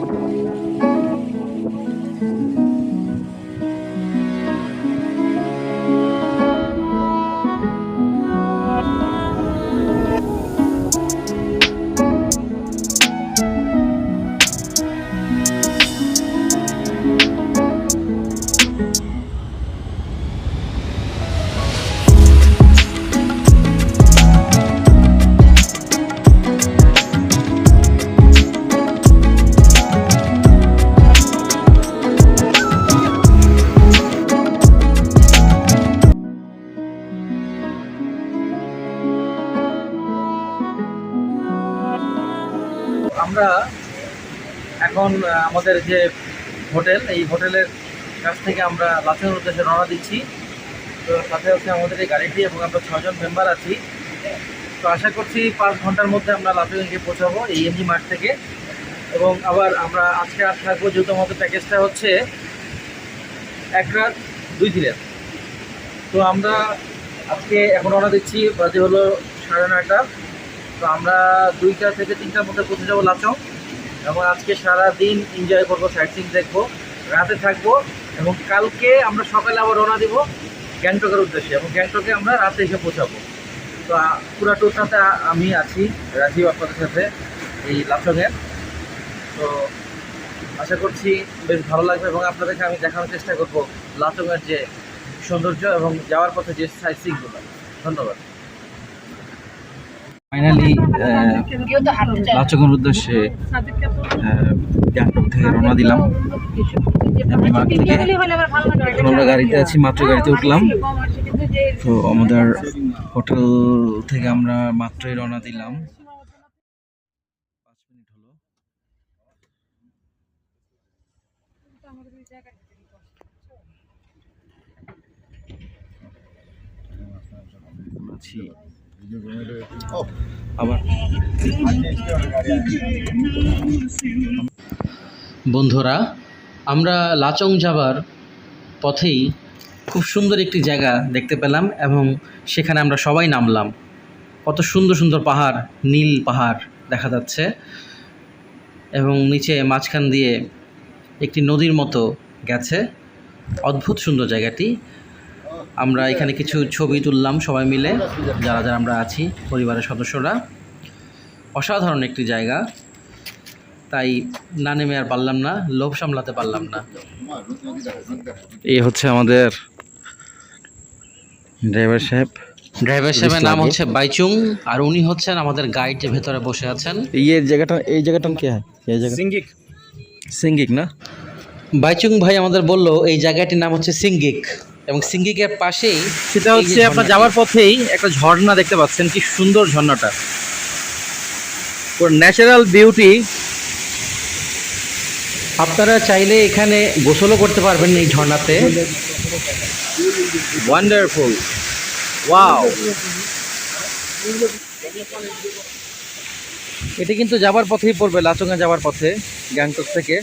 Thank you. আমাদের যে hotel, এই হোটেলের কাছ থেকে আমরা লাচের উদ্দেশ্যে রওনা দিচ্ছি। তো সাথে হচ্ছে আমাদের এই গাড়িটি এবং আমরা ছজন মেম্বার আছি। তো আশা করছি পাঁচ ঘণ্টার মধ্যে আমরা লাচুগে গিয়ে পৌঁছাবো এই এমজি মাঠ থেকে। এবং আবার আমরা আজকে আর থাকব যেহেতু আমাদের প্যাকেজটা হচ্ছে এক রাত, দুই দিনের। তো আমরা আজকে এখন রওনা দিচ্ছি, বাজে হলো সাড়ে নয়টা। তো আমরা দুইটা থেকে তিনটার মধ্যে পৌঁছে যাব লাচং। এবং আজকে সারা দিন এনজয় করব সাইট সিং দেখব, রাতে থাকব, এবং কালকে আমরা সকালে আবার রওনা দিব গ্যাংটকের উদ্দেশ্যে, এবং গ্যাংটকে আমরা রাতে এসে পৌঁছাবো। তো পুরা টুরটাতে আমি আছি, রাজীব আপনাদের সাথে এই লাচংয়ের তো, আশা করছি বেশ ভালো লাগবে, এবং আপনাদেরকে আমি দেখানোর চেষ্টা করব লাচংয়ের যে সৌন্দর্য এবং যাওয়ার পথে যে সাইট সিংগুলো ধন্যবাদ। ফাইনালি লাচকের উদ্দেশ্যে গ্যাংটক থেকে রওনা দিলাম। এখন আমরা গাড়িতে আছি মাত্র গাড়িতে উঠলাম। তো আমাদের হোটেল থেকে আমরা মাত্রই রওনা দিলাম। পাঁচ মিনিট হলো। আছি। বন্ধুরা, আমরা লাচং যাবার পথেই খুব সুন্দর একটি জায়গা দেখতে পেলাম এবং সেখানে আমরা সবাই নামলাম। কত সুন্দর সুন্দর পাহাড়, নীল পাহাড় দেখা যাচ্ছে এবং নিচে মাঝখান দিয়ে একটি নদীর মতো গেছে। অদ্ভুত সুন্দর জায়গাটি। আমরা এখানে কিছু ছবি তুললাম সবাই মিলে যারা যারা আমরা আছি পরিবারের সদস্যরা। অসাধারণ একটি জায়গা। তাই না নেমে আর পারলাম না লোভ সামলাতে পারলাম না। এই হচ্ছে আমাদের ড্রাইভার সাহেব। ড্রাইভার সাহেবের নাম হচ্ছে বাইচুং আর উনি হচ্ছেন আমাদের গাইড ভেতরে বসে আছেন। এই জায়গাটা এই জায়গাটা কি হয়? এই জায়গা সিঙ্গিক। সিঙ্গিক না? বাইচুং ভাই আমাদের বলল এই জায়গাটির নাম হচ্ছে সিঙ্গিক। এবং সিঙ্গিকের পাশেই সেটা হচ্ছে আপনার যাওয়ার পথেই একটা ঝর্ণা দেখতে পাচ্ছেন কি সুন্দর ঝর্ণাটা। Natural beauty. আপনারা চাইলে এখানে গোসলও করতে পারবেন এই ঝর্ণাতে। ওয়ান্ডারফুল ওয়াও এটা কিন্তু যাবার পথেই পড়বে লাচঙ্গা যাবার পথে গ্যাংটক থেকে।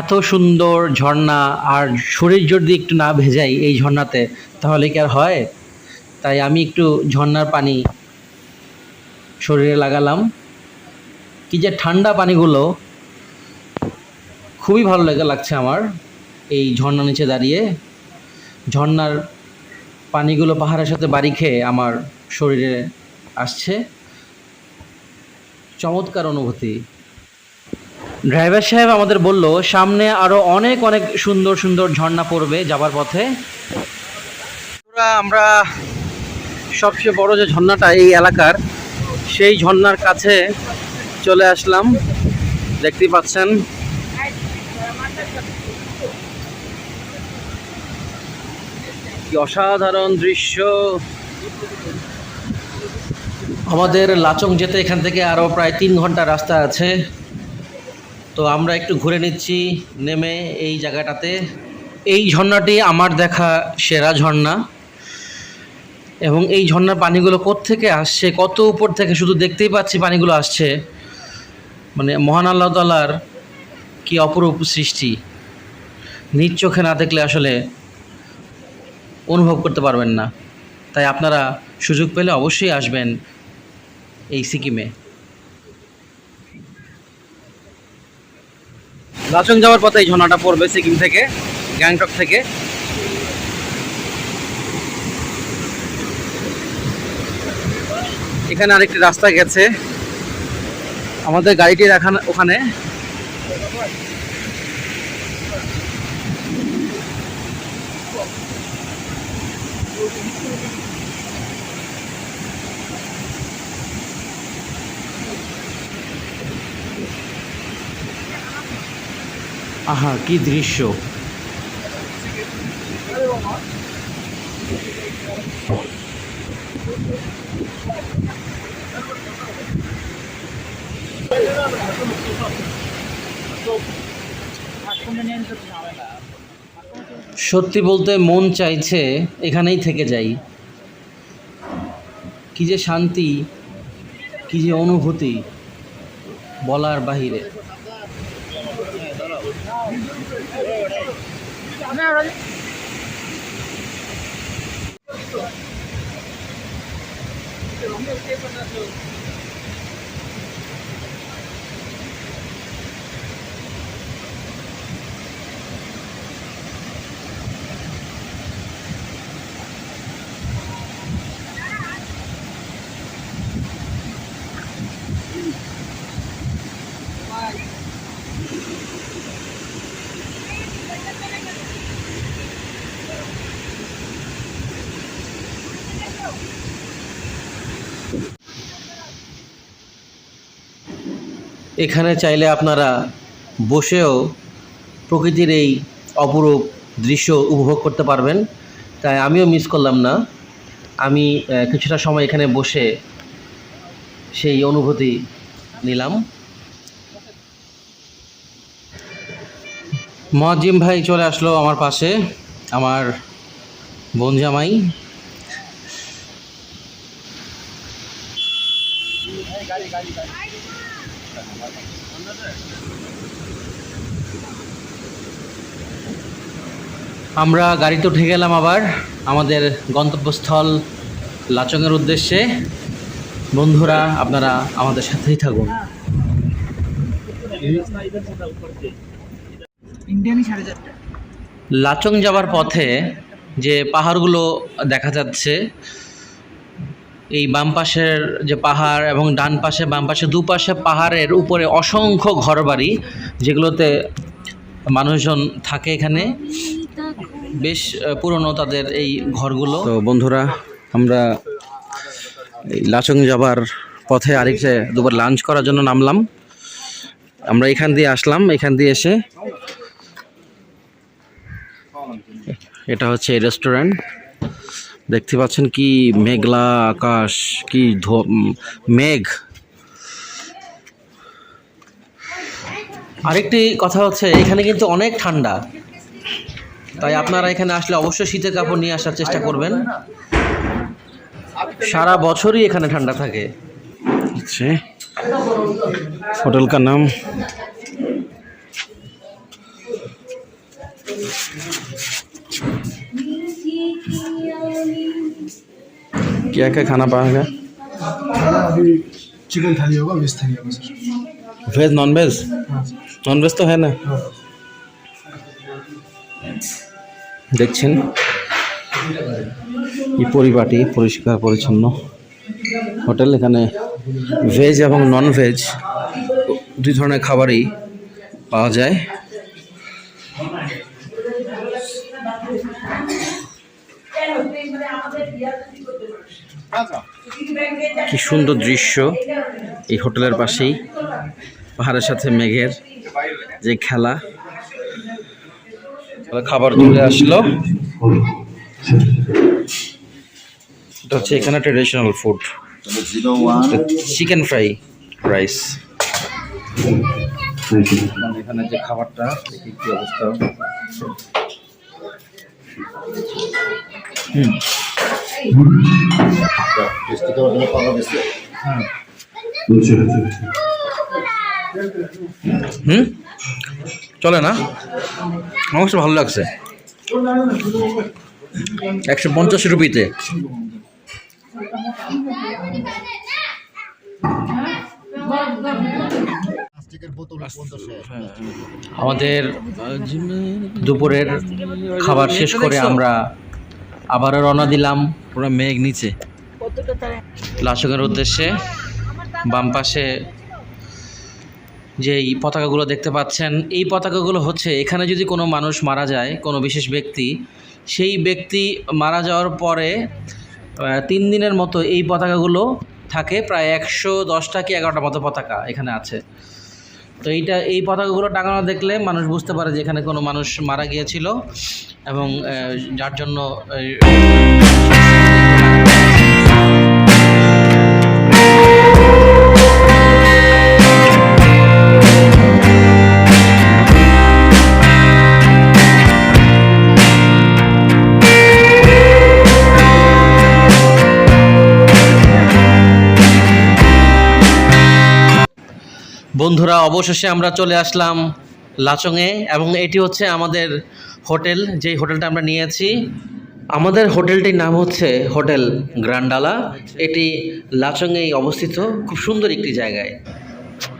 এত সুন্দর ঝর্ণা আর শরীর যদি একটু না ভেজাই এই ঝর্ণাতে, তাহলে কি আর হয়? তাই আমি একটু ঝর্ণার পানি শরীরে লাগালাম। কি যে ঠান্ডা পানিগুলো, খুবই ভালো লাগে, লাগছে আমার এই ঝর্ণা নিচে দাঁড়িয়ে। ঝর্ণার পানিগুলো পাহাড়ের সাথে বাড়ি খেয়ে আমার শরীরে আসছে। চমৎকার অনুভূতি। ড্রাইভার সাহেব আমাদের বলল সামনে আরও অনেক অনেক সুন্দর সুন্দর ঝর্ণা পড়বে যাবার পথে। আমরা সবচেয়ে বড় যে ঝর্ণাটা এই এলাকার সেই ঝর্ণার কাছে চলে আসলাম। দেখতেই পাচ্ছেন। কি অসাধারণ দৃশ্য। আমাদের লাচং যেতে এখান থেকে আরও প্রায় তিন ঘণ্টা রাস্তা আছে। তো আমরা একটু ঘুরে নিচ্ছি, নেমে এই জায়গাটাতে। এই ঝর্ণাটি আমার দেখা সেরা ঝর্ণা। এবং এই ঝর্ণার পানিগুলো থেকে আসছে, কত উপর থেকে শুধু দেখতেই পাচ্ছি পানিগুলো আসছে। মানে মহান আল্লাহ তালার কি অপরূপ সৃষ্টি। নিজ চোখে না দেখলে আসলে অনুভব করতে পারবেন না। তাই আপনারা সুযোগ পেলে অবশ্যই আসবেন এই সিকিমে। লাচং যাওয়ার পথে এই ঝর্ণাটা পড়বে সিকিম থেকে, গ্যাংটক থেকে। এখানে আরেকটি রাস্তা গেছে। আমাদের গাড়িটি রাখা ওখানে। আহা, কি দৃশ্য। সত্যি বলতে মন চাইছে এখানেই থেকে যাই। কি যে শান্তি, কি যে অনুভূতি বলার বাহিরে। અમે এখানে চাইলে আপনারা বসেও প্রকৃতির এই অপরূপ দৃশ্য উপভোগ করতে পারবেন। তাই আমিও মিস করলাম না। আমি কিছুটা সময় এখানে বসে সেই অনুভূতি নিলাম। মহাজিম ভাই চলে আসলো আমার পাশে, আমার বোন জামাই। আমরা গাড়িতে উঠে গেলাম আবার আমাদের গন্তব্যস্থল লাচংয়ের উদ্দেশ্যে। বন্ধুরা আপনারা আমাদের সাথেই থাকুন। লাচং যাওয়ার পথে যে পাহাড়গুলো দেখা যাচ্ছে এই বাম পাশের যে পাহাড় এবং ডান পাশে বাম পাশে দুপাশে পাহাড়ের উপরে অসংখ্য ঘরবাড়ি যেগুলোতে মানুষজন থাকে এখানে। বেশ পুরনো তাদের এই ঘরগুলো। তো বন্ধুরা, আমরা এই লাচং যাবার পথে আরেকটা দুবার লাঞ্চ করার জন্য নামলাম। আমরা এখান দিয়ে আসলাম, এখান দিয়ে এসে এটা হচ্ছে রেস্টুরেন্ট দেখতে পাচ্ছেন কি মেঘলা আকাশ, কি মেঘ। আরেকটি কথা হচ্ছে, এখানে কিন্তু অনেক ঠান্ডা। তাই আপনারা এখানে আসলে অবশ্যই শীতের কাপড় নিয়ে আসার চেষ্টা করবেন সারা বছরই এখানে ঠান্ডা থাকে আচ্ছা হোটেল का नाम क्या क्या खाना पाएगा अभी चिकन थाली होगा वेज थाली होगा सर वेज नॉन वेज हाँ सर নন ভেজ তো হয় না हाँ দেখছেন এই পরিপাটি, পরিষ্কার, পরিচ্ছন্ন। হোটেল এখানে ভেজ এবং নন ভেজ দুই ধরনের খাবারই পাওয়া যায়। কি সুন্দর দৃশ্য এই হোটেলের পাশেই, পাহাড়ের সাথে মেঘের যে খেলা। খাবার চলে আসলো। এটা হচ্ছে এখানে traditional food chicken fry rice এখানে যে খাবারটা কি অবস্থা। হুম। চলে না? আমার কাছে ভালো লাগছে। একশো পঞ্চাশ রুপিতে। আমাদের দুপুরের খাবার শেষ করে আমরা আবারও রওনা দিলাম। পুরো মেঘ নিচে। লাচকের উদ্দেশ্যে বাম পাশে যে এই পতাকাগুলো দেখতে পাচ্ছেন, এই পতাকাগুলো হচ্ছে এখানে যদি কোনো মানুষ মারা যায়, কোনো বিশেষ ব্যক্তি, সেই ব্যক্তি মারা যাওয়ার পরে তিন দিনের মতো এই পতাকাগুলো থাকে, প্রায় একশো দশটা কি এগারোটা মতো পতাকা এখানে আছে। তো এইটা, এই পতাকাগুলো টাঙানো দেখলে মানুষ বুঝতে পারে যে এখানে কোনো মানুষ মারা গিয়েছিল এবং যার জন্য বন্ধুরা, অবশেষে আমরা চলে আসলাম লাচংয়ে এবং এটি হচ্ছে আমাদের হোটেল, যেই হোটেলটা আমরা নিয়েছি। আমাদের হোটেলটির নাম হচ্ছে হোটেল গ্রান্ডালা। এটি লাচংয়েই অবস্থিত, খুব সুন্দর একটি জায়গায়।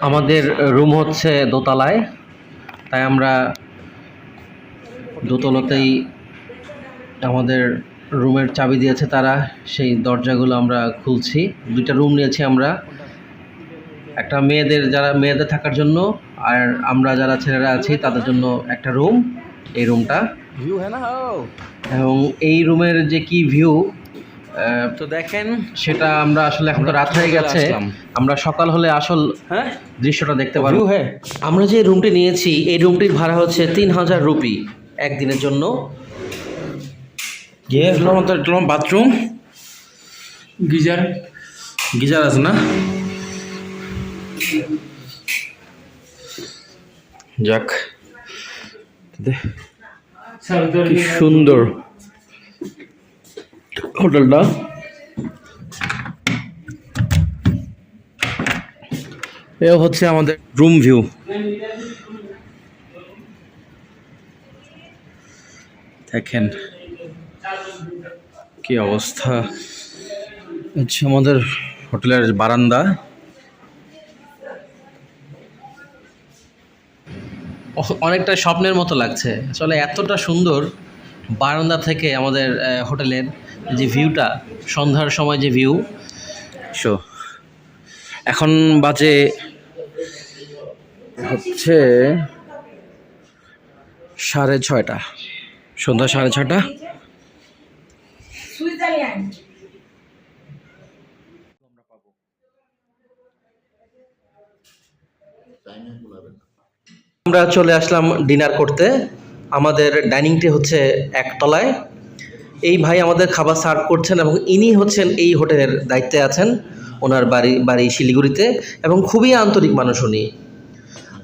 আমাদের রুম হচ্ছে দোতলায়, তাই আমরা দোতলাতেই আমাদের রুমের চাবি দিয়েছে তারা। সেই দরজাগুলো আমরা খুলছি। দুইটা রুম নিয়েছি আমরা। একটা মেয়েদের যারা মেয়েদের থাকার জন্য আর আমরা যারা ছেলেরা আছি তাদের জন্য একটা রুম এই রুমটা। ভিউ না এবং এই রুমের যে কি ভিউ তো দেখেন সেটা আমরা আসলে এখন তো রাত হয়ে গেছে। আমরা সকাল হলে আসল হ্যাঁ? দৃশ্যটা দেখতে পারব হ্যাঁ আমরা যে রুমটি নিয়েছি এই রুমটির ভাড়া হচ্ছে তিন হাজার রুপি একদিনের জন্য। Bathroom geyser. গিজার আছে না? যাক। কি সুন্দর হোটেলটা। এ হচ্ছে আমাদের রুম ভিউ দেখেন কি অবস্থা। হচ্ছে আমাদের হোটেলের বারান্দা। অনেকটা স্বপ্নের মতো লাগছে। আসলে এতটা সুন্দর বারান্দা থেকে আমাদের হোটেলের যে ভিউটা সন্ধ্যার সময় যে ভিউ। সো এখন বাজে হচ্ছে সাড়ে ছয়টা। সন্ধ্যা সাড়ে ছয়টা। সুইজারল্যান্ড। আমরা চলে আসলাম ডিনার করতে। আমাদের ডাইনিংটি হচ্ছে একতলায়। এই ভাই আমাদের খাবার সার্ভ করছেন এবং ইনি হচ্ছেন এই হোটেলের দায়িত্বে আছেন ওনার বাড়ি বাড়ি শিলিগুড়িতে এবং খুবই আন্তরিক মানুষ উনি।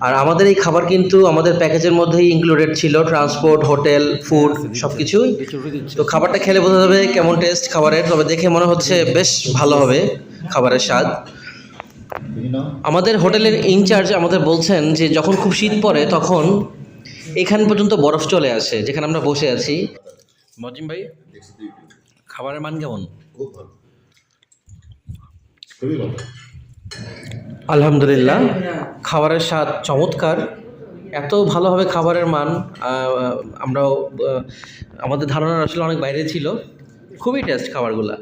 আর আমাদের এই খাবার কিন্তু আমাদের প্যাকেজের মধ্যেই ইনক্লুডেড ছিল ট্রান্সপোর্ট হোটেল ফুড সব কিছুই তো খাবারটা খেলে বোঝা যাবে কেমন টেস্ট খাবারের তবে দেখে মনে হচ্ছে বেশ ভালো হবে খাবারের স্বাদ। আমাদের হোটেলের ইনচার্জ আমাদের বলছেন যে যখন খুব শীত পড়ে তখন এখান পর্যন্ত বরফ চলে আসে যেখানে আমরা বসে আছি। মজিম ভাই খাবারের মান কেমন? আলহামদুলিল্লাহ খাবারের স্বাদ চমৎকার। এত ভালোভাবে খাবারের মান আমরাও আমাদের ধারণা আসলে অনেক বাইরে ছিল। খুবই টেস্ট খাবারগুলা।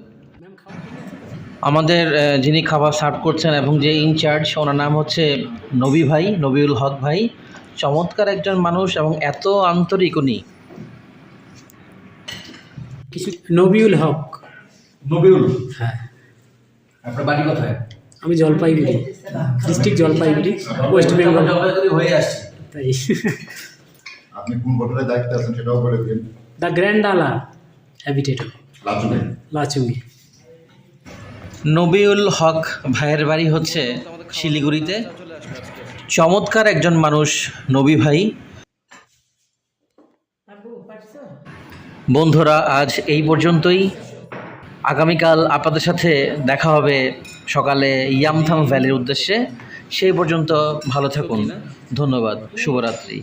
আমাদের যিনি খাবার সার্ভ করছেন এবং যে ইনচার্জ ওনার নাম হচ্ছে নবী ভাই নবীউল হক ভাই। চমৎকার একজন মানুষ এবং এত আন্তরিক উনি। কিছু নবিউল হক। নবিউল? হ্যাঁ। আপনার বাড়ি কোথায়? আমি জলপাইগুড়ি ডিস্ট্রিক্ট জলপাইগুড়ি ওয়েস্ট বেঙ্গল। হয়ে আসছি। তাই। আপনি কোন হোটেলে দায়িত্বে আছেন সেটাও বলে দিন। The grandala habitat. লাচুনে লাচুঙ্গি নবিউল হক ভাইয়ের বাড়ি হচ্ছে শিলিগুড়িতে। চমৎকার একজন মানুষ নবী ভাই। বন্ধুরা, আজ এই পর্যন্তই। আগামীকাল আপনাদের সাথে দেখা হবে সকালে ইয়ামথাম ভ্যালির উদ্দেশ্যে। সেই পর্যন্ত ভালো থাকুন। ধন্যবাদ। শুভরাত্রি।